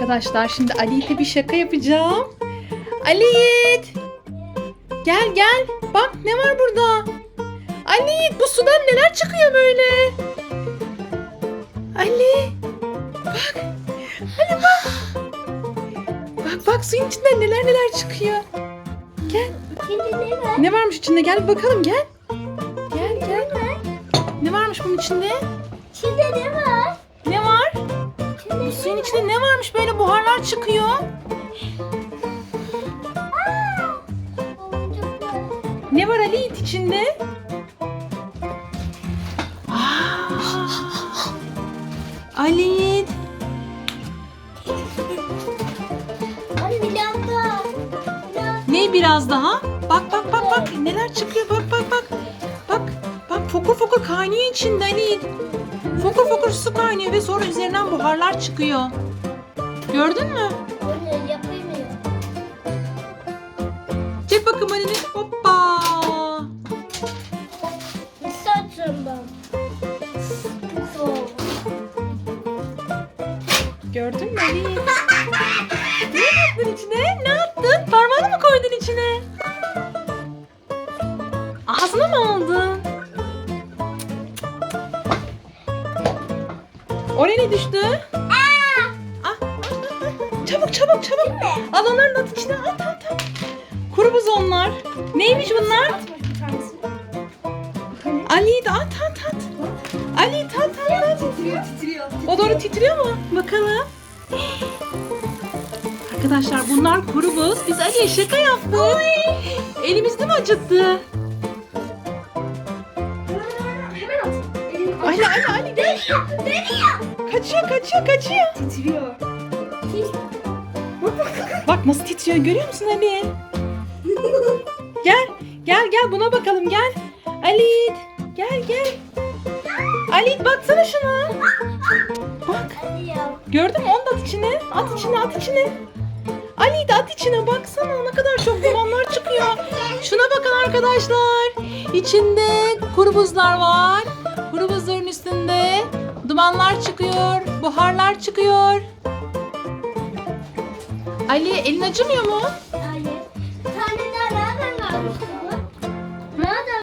Arkadaşlar şimdi Ali Yiğit'e bir şaka yapacağım. Ali Yiğit. Gel gel. Bak ne var burada. Ali Yiğit bu sudan neler çıkıyor böyle? Ali. Bak. Ali bak. Bak bak suyun içinden neler neler çıkıyor. Gel. Şimdi ne var? Ne varmış içinde? Gel bakalım gel. Gel gel. Ne varmış bunun içinde? Şimdi ne var? Bu suyun içinde ne varmış böyle buharlar çıkıyor? Ne var Ali Yiğit içinde? Ali Yiğit. Anne bir dakika. Ne biraz daha? Bak bak bak bak neler çıkıyor bak. Bak bak fokur fokur kaynıyor içinde Ali. Fokur fokur su kaynıyor ve sonra üzerinden buharlar çıkıyor. Gördün mü? Anne yapamıyor. Çek bakalım elini. Hoppa. Ben. Soğuk. Gördün mü Ali ne attın içine? Ne attın? Parmağını mı Oraya ne düştü? Ah. Çabuk çabuk çabuk. Al onları da at içine at at at. Kuru buz onlar. Neymiş bunlar? Tanesi. Ali de at at at. Ali at at. at. Titriyor titriyor. O doğru titriyor mu? Bakalım. Arkadaşlar bunlar kuru buz. Biz Ali'ye şaka yaptık. Elimiz değil mi acıttı? Ali Ali Ali gel. Dönüyor. Kaçıyor kaçıyor kaçıyor. Titriyor. Bak nasıl titriyor görüyor musun Ali? Gel gel gel buna bakalım gel. Ali gel gel. Ali baksana şuna. Bak gördün mü onu da at içine. At içine at içine. Ali de at içine baksana ne kadar çok dumanlar çıkıyor. Şuna bakın arkadaşlar. İçinde Kuru buzlar var. Kuru buzların üstünde dumanlar çıkıyor, buharlar çıkıyor. Ali elin acımıyor mu? Hayır. Bir tane daha